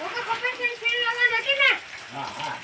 Okay complete fill fill લાવવા નથી ને હા હા.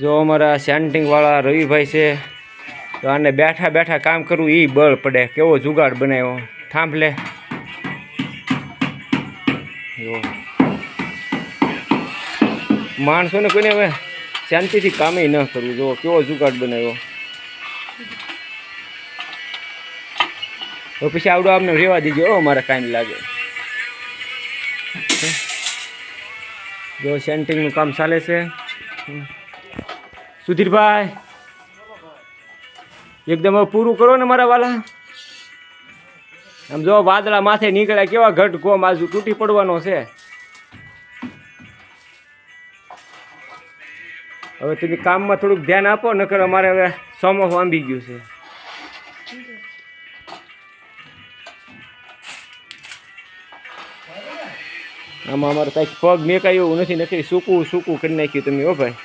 જો અમારા સેન્ટિંગ વાળા રવિભાઈ છે, તો આને બેઠા બેઠા કામ કરવું એ બળ પડે. કેવો જુગાડ બનાવ્યો. થાંભલે માણસોને કોઈને હવે શાંતિથી કામે ન કરવું. જો, કેવો જુગાડ બનાવ્યો. તો પછી આવડો આમને રેવા દીજો મારે કાંઈ લાગે. જો, સેન્ટિંગનું કામ ચાલે છે. સુધીરભાઈ, એકદમ પૂરું કરો ને મારા વાલા. આમ જો વાદળા માથે નીકળ્યા કેવા ઘટ ગોમ આજુ તૂટી પડવાનો છે. હવે તમે કામમાં થોડુંક ધ્યાન આપો, નકર અમારે હવે સોમો આંબી ગયું છે. આમાં અમારે કાંઈક પગ મેકાય એવું નથી નથી સૂકું સૂકું કરી નાખ્યું તમે હો ભાઈ.